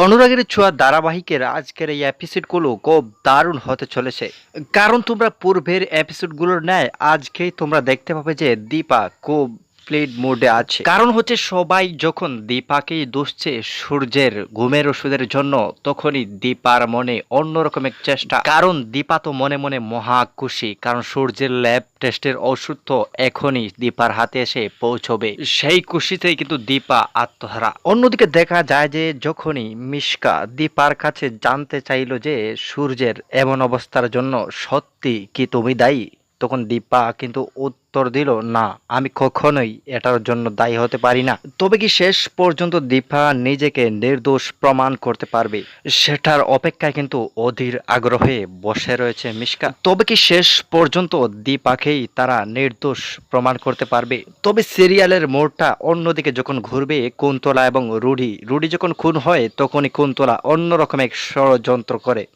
অনুরাগের ছোঁয়া ধারাবাহিকের আজকের এই এপিসোডগুলো খুব দারুণ হতে চলেছে। কারণ তোমরা পূর্বের এপিসোডগুলোর ন্যায় আজকেই তোমরা দেখতে পাবে যে দীপা খুব প্লেড মোডে আছে। কারণ হচ্ছে সবাই যখন দীপাকেই দুষছে সূর্যের ঘুমের ওষুধের জন্য, তখনই দীপার মনে অন্যরকম এক চেষ্টা। কারণ দীপা তো মনে মনে মহা খুশি, কারণ সূর্যের ল্যাব টেস্টের ওষুধ তো এখনই দীপার হাতে এসে পৌঁছবে। সেই খুশিতেই কিন্তু দীপা আত্মহারা। অন্যদিকে দেখা যায় যে যখনই মিশকা দীপার কাছে জানতে চাইলো যে সূর্যের এমন অবস্থার জন্য সত্যি কি তুমি দায়ী তখন দীপা কিন্তু উত্তর দিল, না, আমি কখনোই এটার জন্য দায়ী হতে পারি না। তবে কি শেষ পর্যন্ত দীপা নিজেকে নির্দোষ প্রমাণ করতে পারবে? সেটার অপেক্ষায় কিন্তু অধীর আগ্রহে বসে রয়েছে মিশকা। তবে কি শেষ পর্যন্ত দীপাকেই তারা নির্দোষ প্রমাণ করতে পারবে? তবে সিরিয়ালের মোড়টা অন্যদিকে যখন ঘুরবে, কুন্তলা এবং রুডি রুডি যখন খুন হয়, তখনই কুন্তলা অন্যরকম এক ষড়যন্ত্র করে।